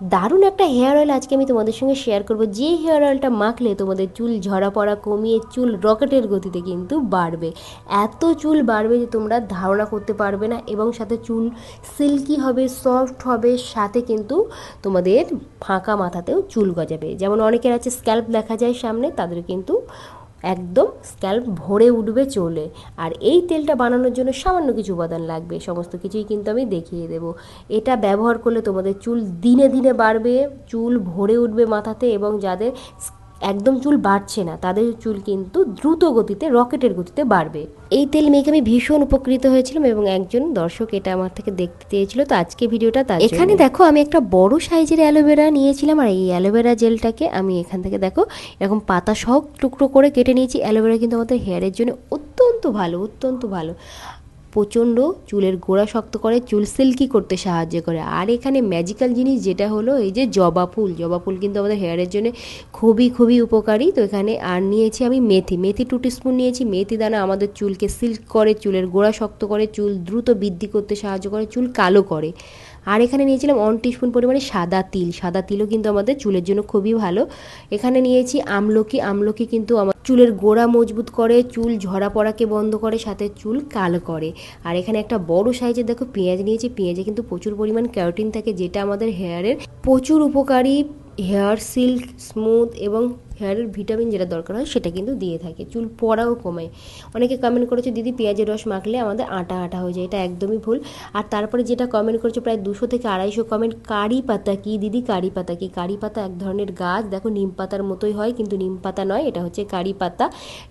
দারুণ একটা hair oil আজকে আমি তোমাদের সঙ্গে শেয়ার করব। যে হেয়ার অয়েলটা মাখলে তোমাদের চুল ঝরা পড়া কমিয়ে চুল রকেটের গতিতে কিন্তু বাড়বে। এত চুল বাড়বে যে তোমরা ধারণা করতে পারবে না এবং সাথে চুল সিল্কি হবে সফট হবে, সাথে কিন্তু তোমাদের ফাঁকা মাথাতেও চুল গজাবে। যেমন অনেকের আছে স্ক্যাল্প দেখা যায় সামনে, তাদের কিন্তু একদম স্ক্যাল্প ভরে উঠবে চলে। আর এই তেলটা বানানোর জন্য সামান্য কিছু উপাদান লাগবে, সমস্ত কিছুই কিন্তু আমি দেখিয়ে দেব। এটা ব্যবহার করলে তোমাদের চুল দিনে দিনে বাড়বে, চুল ভরে উঠবে মাথাতে এবং যাদের একদম চুল বাড়ছে না তাদের চুল কিন্তু দ্রুত গতিতে রকেটের গতিতে বাড়বে। এই তেল মেখে আমি ভীষণ উপকৃত হয়েছিলাম এবং একজন দর্শক এটা আমার থেকে দেখতে চেয়েছিল তো আজকে ভিডিওটা তার এখানে দেখো আমি একটা বড় সাইজের অ্যালোভেরা নিয়েছিলাম আর এই অ্যালোভেরা জেলটাকে আমি এখান থেকে দেখো এরকম পাতা সহ টুকরো করে কেটে নিয়েছি। অ্যালোভেরা কিন্তু আমাদের হেয়ারের জন্য অত্যন্ত ভালো অত্যন্ত ভালো। প্রচণ্ড চুলের গোড়া শক্ত করে, চুল সিল্কি করতে সাহায্য করে। আর এখানে ম্যাজিক্যাল জিনিস যেটা হলো, এই যে জবা ফুল। জবা ফুল কিন্তু আমাদের হেয়ারের জন্য খুবই খুবই উপকারী। তো এখানে আর নিয়েছি আমি মেথি। মেথি টু স্পুন নিয়েছি। মেথি দানা আমাদের চুলকে সিল্ক করে, চুলের গোড়া শক্ত করে, চুল দ্রুত বৃদ্ধি করতে সাহায্য করে, চুল কালো করে। আর এখানে নিয়েছিলাম ওয়ান টিস্পুন পরিমাণে সাদা তিল। সাদা তিলও কিন্তু আমাদের চুলের জন্য খুবই ভালো। এখানে নিয়েছি আমলকি। আমলকি কিন্তু আমার চুলের গোড়া মজবুত করে, চুল ঝরা পড়াকে বন্ধ করে, সাথে চুল কালো করে। আর এখানে একটা বড় সাইজের দেখো পেঁয়াজ নিয়েছি। পেঁয়াজে কিন্তু প্রচুর পরিমাণ ক্যারোটিন থাকে, যেটা আমাদের হেয়ারের প্রচুর উপকারী। হেয়ার সিল্ক স্মুথ এবং হেয়ারের ভিটামিন যেটা দরকার হয় সেটা কিন্তু দিয়ে থাকে, চুল পড়াও কমায় অনেকে কমেন্ট করেছে, দিদি, পেঁয়াজের রস মাখলে আমাদের আটা আটা হয়ে যায়। এটা একদমই ভুল। আর তারপরে যেটা কমেন্ট করেছে প্রায় দুশো থেকে আড়াইশো কমেন্ট কারি পাতা কি দিদি, কারি পাতা কি? কারি পাতা এক ধরনের গাছ, দেখো নিম পাতার মতোই হয়, কিন্তু নিম পাতা নয়, এটা হচ্ছে কারি পাতা।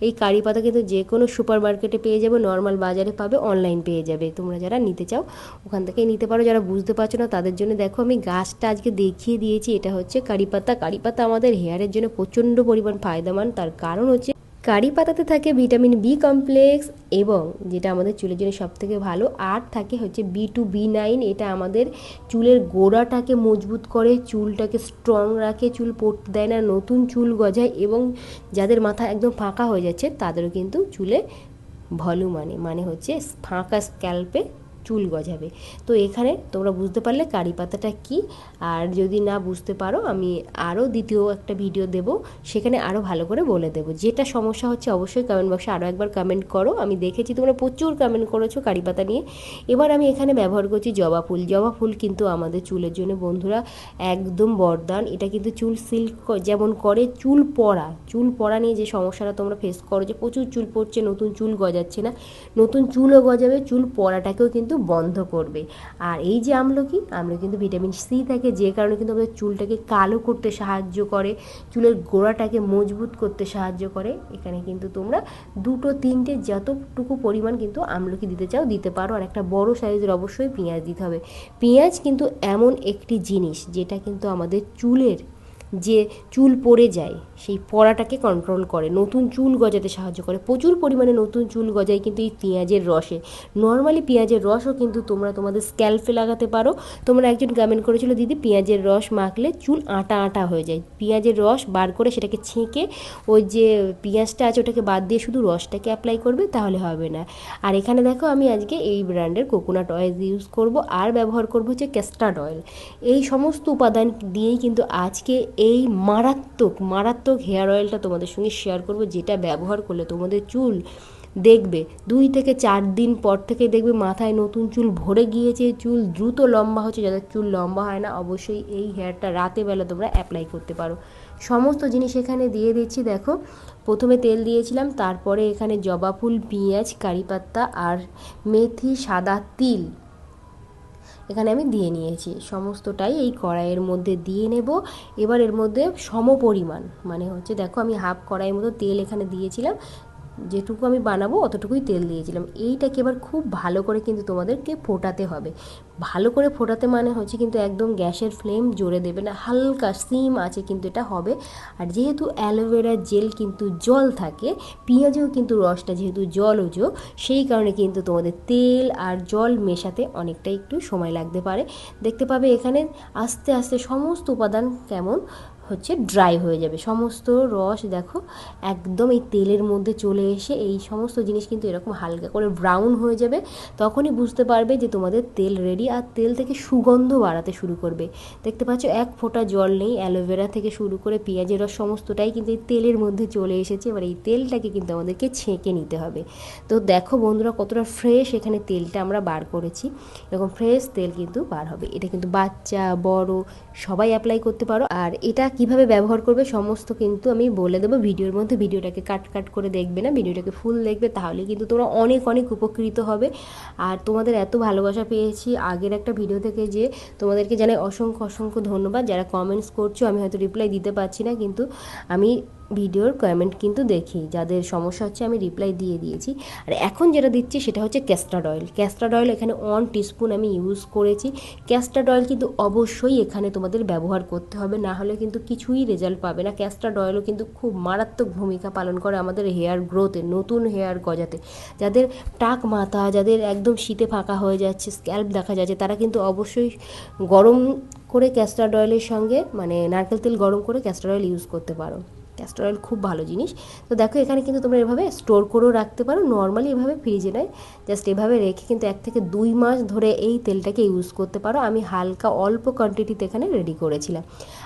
এই কারি পাতা কিন্তু যে কোনো সুপার মার্কেটে পেয়ে যাবে নর্মাল বাজারে পাবে অনলাইন পেয়ে যাবে। তোমরা যারা নিতে চাও, ওখান থেকেই নিতে পারো। যারা বুঝতে পারছ না, তাদের জন্য দেখো, আমি গাছটা আজকে দেখিয়ে দিয়েছি, এটা হচ্ছে কারি পাতা। কারি পাতা আমাদের হেয়ারের জন্য প্রচণ্ড প্রচণ্ড পরিমাণ ফায়দামান। তার কারণ হচ্ছে কারি পাতাতে থাকে ভিটামিন বি কমপ্লেক্স এবং যেটা আমাদের চুলের জন্য সবথেকে ভালো। আর থাকে হচ্ছে বি টু বি নাইন, এটা আমাদের চুলের গোড়াটাকে মজবুত করে, চুলটাকে স্ট্রং রাখে, চুল পড়তে দেয় না, নতুন চুল গজায় এবং যাদের মাথা একদম ফাঁকা হয়ে যাচ্ছে, তাদেরও কিন্তু চুলে ভলু মানে মানে হচ্ছে ফাঁকা স্ক্যাল্পে চুল গজাবে। তো এখানে তোমরা বুঝতে পারলে কারি পাতাটা কী। আর যদি না বুঝতে পারো, আমি আরও দ্বিতীয় একটা ভিডিও দেব। সেখানে আরও ভালো করে বলে দেবো। যেটা সমস্যা হচ্ছে অবশ্যই কমেন্ট বক্সে আরও একবার কমেন্ট করো। আমি দেখেছি তোমরা প্রচুর কমেন্ট করেছ কারি পাতা নিয়ে। এবার আমি এখানে ব্যবহার করছি জবা ফুল। জবা ফুল কিন্তু আমাদের চুলের জন্য বন্ধুরা একদম বরদান। এটা কিন্তু চুল সিল্ক যেমন করে চুল পড়া। চুল পড়া নিয়ে যে সমস্যাটা তোমরা ফেস করো যে প্রচুর চুল পড়ছে, নতুন চুল গজাচ্ছে না। নতুন চুলও গজাবে, চুল পড়াটাকেও কিন্তু বন্ধ করবে। আর এই যে আমলকি আমলকি কিন্তু ভিটামিন সি থাকে, যে কারণে কিন্তু আমাদের চুলটাকে কালো করতে সাহায্য করে, চুলের গোড়াটাকে মজবুত করতে সাহায্য করে। এখানে কিন্তু তোমরা দুটো, তিনটে যতটুকু পরিমাণ কিন্তু আমলকি দিতে চাও, দিতে পারো। আর একটা বড় সাইজের অবশ্যই পেঁয়াজ দিতে হবে। পেঁয়াজ কিন্তু এমন একটি জিনিস, যেটা কিন্তু আমাদের চুলের যে চুল পড়ে যায়, সেই পড়াটাকে কন্ট্রোল করে। নতুন চুল গজাতে সাহায্য করে। প্রচুর পরিমাণে নতুন চুল গজায় কিন্তু এই পেঁয়াজের রসে। নর্মালি পেঁয়াজের রসও কিন্তু তোমরা তোমাদের স্ক্যাল্পে লাগাতে পারো। তোমরা একজন কমেন্ট করেছিল, দিদি, পেঁয়াজের রস মাখলে চুল আটা আটা হয়ে যায়। পেঁয়াজের রস বার করে সেটাকে ছেঁকে ওই যে পেঁয়াজটা আছে ওটাকে বাদ দিয়ে শুধু রসটাকে অ্যাপ্লাই করবে, তাহলে হবে না। আর এখানে দেখো, আমি আজকে এই ব্র্যান্ডের কোকোনাট অয়েল ইউজ করব। আর ব্যবহার করব হচ্ছে ক্যাস্টার্ড অয়েল এই সমস্ত উপাদান দিয়েই কিন্তু আজকে এই মারাত্মক মারাত্মক হেয়ার অয়েলটা তোমাদের সঙ্গে শেয়ার করব, যেটা ব্যবহার করলে তোমাদের চুল দেখবে, দুই থেকে চার দিন পর থেকে দেখবে মাথায় নতুন চুল ভরে গিয়েছে, চুল দ্রুত লম্বা হচ্ছে যাদের চুল লম্বা হয় না, অবশ্যই এই হেয়ারটা রাতে বেলা তোমরা অ্যাপ্লাই করতে পারো। সমস্ত জিনিস এখানে দিয়ে দিচ্ছি, দেখো, প্রথমে তেল দিয়েছিলাম, তারপরে এখানে জবা ফুল, পেঁয়াজ, কারি পাত্তা আর মেথি, সাদা তিল। এখানে আমি দিয়ে নিয়েছি। সমস্তটাই এই কড়াইয়ের মধ্যে দিয়ে নেব। এবার এর মধ্যে সম পরিমাণ মানে হচ্ছে দেখো আমি হাফ কড়াইয়ের মতো তেল এখানে দিয়েছিলাম। যেটুকু আমি বানাবো অতটুকুই তেল দিয়েছিলাম। এইটাকে এবার খুব ভালো করে কিন্তু তোমাদেরকে ফোটাতে হবে। ভালো করে ফোটাতে মানে হচ্ছে কিন্তু একদম গ্যাসের ফ্লেম জোরে দেবে না, হালকা সিম আছে কিন্তু এটা হবে। আর যেহেতু অ্যালোভেরা জেল কিন্তু জল থাকে, পেঁয়াজেও কিন্তু রসটা যেহেতু জলজ, সেই কারণে কিন্তু তোমাদের তেল আর জল মেশাতে অনেকটা একটু সময় লাগতে পারে। দেখতে পাবে এখানে আস্তে আস্তে সমস্ত উপাদান কেমন হচ্ছে ড্রাই হয়ে যাবে। সমস্ত রস দেখো একদম এই তেলের মধ্যে চলে এসে এই সমস্ত জিনিস কিন্তু এরকম হালকা করে ব্রাউন হয়ে যাবে। তখনই বুঝতে পারবে যে তোমাদের তেল রেডি আর তেল থেকে সুগন্ধ বাড়াতে শুরু করবে। দেখতে পাচ্ছ এক ফোঁটা জল নেই অ্যালোভেরা থেকে শুরু করে পেঁয়াজের রস সমস্তটাই কিন্তু এই তেলের মধ্যে চলে এসেছে। এবার এই তেলটাকে কিন্তু আমাদেরকে ছেঁকে নিতে হবে। তো দেখো বন্ধুরা কতটা ফ্রেশ এখানে তেলটা আমরা বার করেছি। এরকম ফ্রেশ তেল কিন্তু বার হবে। এটা কিন্তু বাচ্চা, বড়, সবাই অ্যাপ্লাই করতে পারো। আর এটা কীভাবে ব্যবহার করবে সমস্ত কিন্তু আমি বলে দেবো। ভিডিওর মধ্যে ভিডিওটাকে কাট কাট করে দেখবে না, ভিডিওটাকে ফুল দেখবে, তাহলে কিন্তু তোমরা অনেক অনেক উপকৃত হবে। আর তোমাদের এত ভালোবাসা পেয়েছি আগের একটা ভিডিও থেকে যে তোমাদেরকে জানাই অসংখ্য অসংখ্য ধন্যবাদ। যারা কমেন্টস করছ, আমি হয়তো রিপ্লাই দিতে পারছি না, কিন্তু আমি ভিডিওর কমেন্ট কিন্তু দেখি, যাদের সমস্যা হচ্ছে আমি রিপ্লাই দিয়ে দিয়েছি। আর এখন যেটা দিচ্ছি সেটা হচ্ছে ক্যাস্টার্ড অয়েল ক্যাস্টার্ড অয়েল এখানে ওয়ান টিস্পুন আমি ইউজ করেছি। ক্যাস্টার্ড অয়েল কিন্তু অবশ্যই এখানে তোমাদের ব্যবহার করতে হবে, না হলে কিন্তু কিছুই রেজাল্ট পাবে না। ক্যাস্টার্ড অয়েলও কিন্তু খুব মারাত্মক ভূমিকা পালন করে আমাদের হেয়ার গ্রোথে নতুন হেয়ার গজাতে। যাদের টাক মাথা, যাদের একদম শীতে ফাঁকা হয়ে যাচ্ছে স্ক্যাল্প দেখা যাচ্ছে, তারা কিন্তু অবশ্যই গরম করে ক্যাস্টার্ড অয়েলের সঙ্গে মানে নারকেল তেল গরম করে ক্যাস্টার অয়েল ইউজ করতে পারো। ক্যাস্টর অয়েল খুব ভালো জিনিস। তো দেখো এখানে কিন্তু তোমরা এভাবে স্টোর করেও রাখতে পারো। নর্মালি এভাবে ফ্রিজে নয় জাস্ট এভাবে রেখে কিন্তু এক থেকে দুই মাস ধরে এই তেলটাকে ইউজ করতে পারো। আমি হালকা অল্প কোয়ান্টিটিতে এখানে রেডি করেছিলাম।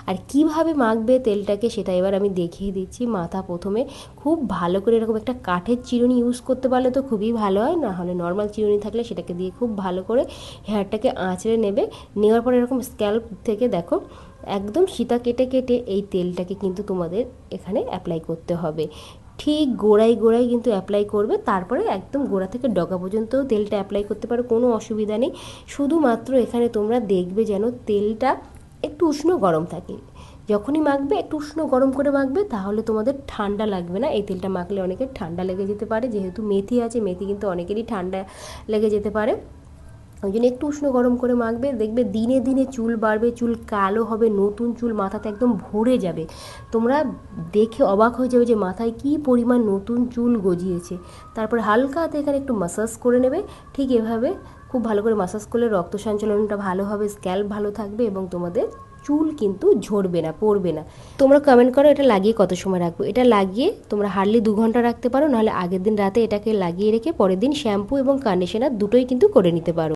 আর কীভাবে মাখবে তেলটাকে সেটা এবার আমি দেখিয়ে দিচ্ছি। মাথা প্রথমে খুব ভালো করে এরকম একটা কাঠের চিরুনি ইউজ করতে পারলে তো খুবই ভালো হয়। না হলে নর্মাল চিরুনি থাকলে সেটাকে দিয়ে খুব ভালো করে হেয়ারটাকে আঁচড়ে নেবে। নেওয়ার পরে এরকম স্ক্যাল্প থেকে দেখো একদম সীতা কেটে কেটে এই তেলটাকে কিন্তু তোমাদের এখানে অ্যাপ্লাই করতে হবে। ঠিক গোড়ায় গোড়ায় কিন্তু অ্যাপ্লাই করবে, তারপরে একদম গোড়া থেকে ডগা পর্যন্তও তেলটা অ্যাপ্লাই করতে পারো, কোনো অসুবিধা নেই। শুধুমাত্র এখানে তোমরা দেখবে যেন তেলটা একটু উষ্ণ গরম থাকে। যখনই মাখবে, একটু উষ্ণ গরম করে মাখবে, তাহলে তোমাদের ঠান্ডা লাগবে না। এই তেলটা মাখলে অনেকের ঠান্ডা লেগে যেতে পারে, যেহেতু মেথি আছে, মেথি কিন্তু অনেকেরই ঠান্ডা লেগে যেতে পারে। ওই জন্য একটু উষ্ণ গরম করে মাখবে, দেখবে দিনে দিনে চুল বাড়বে, চুল কালো হবে, নতুন চুল মাথাতে একদম ভরে যাবে। তোমরা দেখে অবাক হয়ে যাবে যে মাথায় কী পরিমাণ নতুন চুল গজিয়েছে। তারপরে হালকা হাতে এখানে একটু মাসাজ করে নেবে। ঠিক এভাবে খুব ভালো করে মাসাজ করলে রক্ত সঞ্চালনটা ভালো হবে স্ক্যাল্প ভালো থাকবে এবং তোমাদের চুল কিন্তু ঝরবে না, পড়বে না। তোমরা কমেন্ট করো এটা লাগিয়ে কত সময় রাখব। এটা লাগিয়ে তোমরা হার্ডলি দু ঘণ্টা রাখতে পারো, নাহলে আগের দিন রাতে এটাকে লাগিয়ে রেখে পরের দিন শ্যাম্পু এবং কন্ডিশনার দুটোই কিন্তু করে নিতে পারো।